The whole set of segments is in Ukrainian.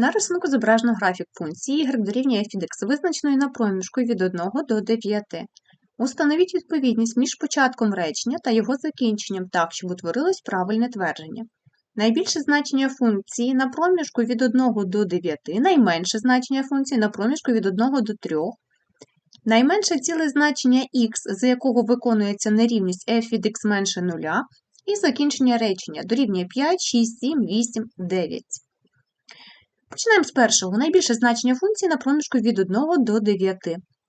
На рисунку зображено графік функції y дорівнює f визначеної на проміжку від 1 до 9. Установіть відповідність між початком речення та його закінченням так, щоб утворилось правильне твердження. Найбільше значення функції на проміжку від 1 до 9, найменше значення функції на проміжку від 1 до 3, найменше ціле значення x, за якого виконується нерівність f від x менше 0, і закінчення речення дорівнює 5, 6, 7, 8, 9. Починаємо з першого. Найбільше значення функції на проміжку від 1 до 9.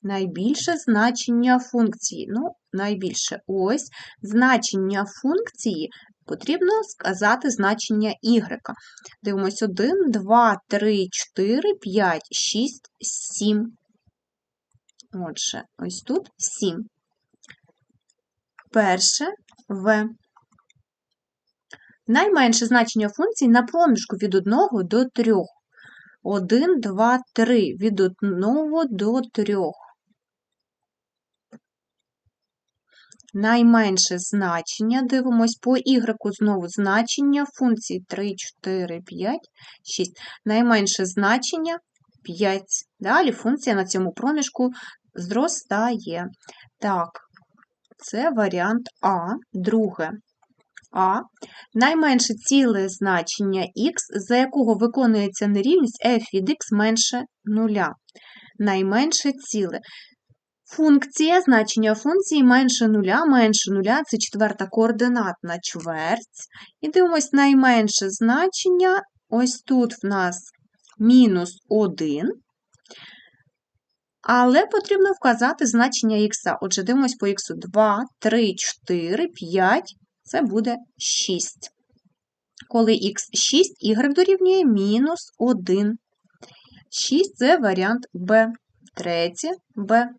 Найбільше значення функції. Ну, найбільше ось значення функції потрібно сказати значення y. Дивимось 1, 2, 3, 4, 5, 6, 7. Отже, ось тут 7. Перше В. Найменше значення функції на проміжку від 1 до 3. 1, 2, 3. Від 1 до 3. Найменше значення, дивимось по y знову значення функції 3, 4, 5, 6. Найменше значення 5. Далі функція на цьому проміжку зростає. Так, це варіант А. Друге. А. Найменше ціле значення х, за якого виконується нерівність f від x менше 0. Найменше ціле. Функція, значення функції менше нуля, менше нуля це четверта координатна чверть. І дивимось найменше значення. Ось тут в нас мінус 1. Але потрібно вказати значення х. Отже, дивимось по х 2, 3, 4, 5, це буде 6. Коли х 6, y дорівнює мінус 1. 6 це варіант Б. Третє Б.